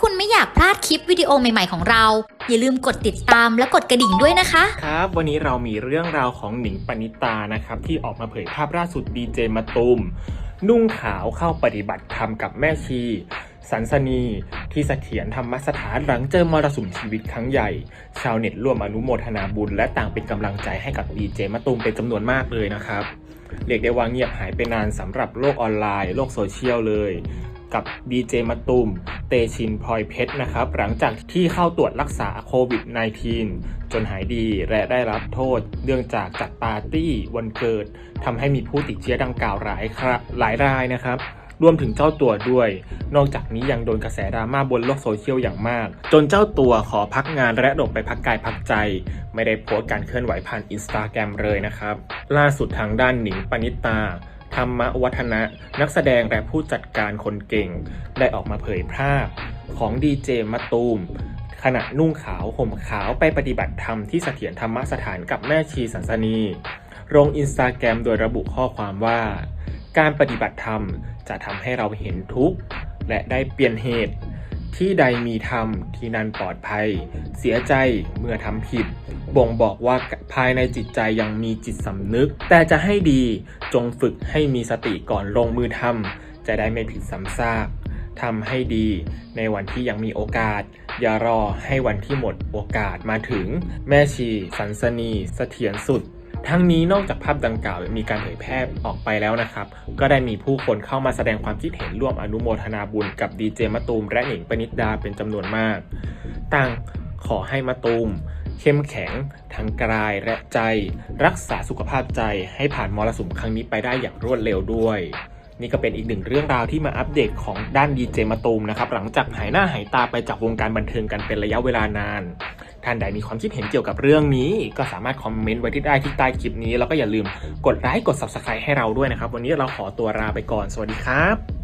คุณไม่อยากพลาดคลิปวิดีโอใหม่ๆของเรา อย่าลืมกดติดตามและกดกระดิ่งด้วยนะคะ ครับ วันนี้เรามีเรื่องราวของหนิงปณิตานะครับ ที่ออกมาเผยภาพล่าสุดดีเจมาตุม นุ่งขาวเข้าปฏิบัติธรรมกับแม่ชี สันสนีที่เสถียรธรรมสถานหลังเจอมรสุมชีวิตครั้งใหญ่ ชาวเน็ตร่วมอนุโมทนาบุญ และต่างเป็นกำลังใจให้กับดีเจมาตุมเป็นจำนวนมากเลยนะครับเรียกได้ว่าเงียบหายไปนานสำหรับโลกออนไลน์ โลกโซเชียลเลย กับดีเจมาตุมเตชินพลอยเพชรนะครับ หลังจากที่เข้าตรวจรักษาโควิด -19 จนหายดีและได้รับโทษ เนื่องจากจัดปาร์ตี้วันเกิดทำให้มีผู้ติดเชื้อดังกล่าวหลายครับหลายรายนะครับรวมถึงเจ้าตัวด้วย นอกจากนี้ยังโดนกระแสดราม่าบนโลกโซเชียลอย่างมาก จนเจ้าตัวขอพักงานและดบไปพักกายพักใจ ไม่ได้โพสต์การเคลื่อนไหวผ่านอินสตาแกรมเลยนะครับ ล่าสุดทางด้านหนิงปณิตา ธรรมวัฒนะ นักแสดงและผู้จัดการคนเก่ง ได้ออกมาเผยภาพของดีเจมะตูมขณะนุ่งขาวห่มขาวไปปฏิบัติธรรมที่เสถียรธรรมสถานกับแม่ชีสันสนีลงอินสตาแกรมโดยระบุข้อความว่า การปฏิบัติธรรมจะทำให้เราเห็นทุกข์และได้เปลี่ยนเหตุ ที่ใดมีธรรมที่นั่นปลอดภัย เสียใจเมื่อทำผิด บ่งบอกว่าภายในจิตใจยังมีจิตสำนึก แต่จะให้ดีจงฝึกให้มีสติก่อนลงมือทำจะได้ไม่ผิดซ้ำซากทำให้ดีในวันที่ยังมีโอกาส อย่ารอให้วันที่หมดโอกาสมาถึง แม่ชีสันสนีเสถียรสุด ทั้งนี้นอกจากภาพดังกล่าวมีการเผยแพร่ออกไปแล้วนะครับ ก็ได้มีผู้คนเข้ามาแสดงความคิดเห็นร่วมอนุโมทนาบุญกับดีเจมะตูมและหนิงปณิดาเป็นจำนวนมาก ต่างขอให้มะตูมเข้มแข็งทั้งกายและใจ รักษาสุขภาพใจให้ผ่านมรสุมครั้งนี้ไปได้อย่างรวดเร็วด้วย นี่ก็เป็นอีกหนึ่งเรื่องราวที่มาอัปเดตของด้านดีเจมาตูมนะครับหลังจากหายหน้าหายตาไปจากวงการบันเทิงกันเป็นระยะเวลานาน ท่านใดมีความคิดเห็นเกี่ยวกับเรื่องนี้ ก็สามารถคอมเมนต์ไว้ที่ได้ที่ใต้คลิปนี้ แล้วก็อย่าลืมกดไลค์กด subscribe ให้เราด้วยนะครับ วันนี้เราขอตัวลาไปก่อน สวัสดีครับ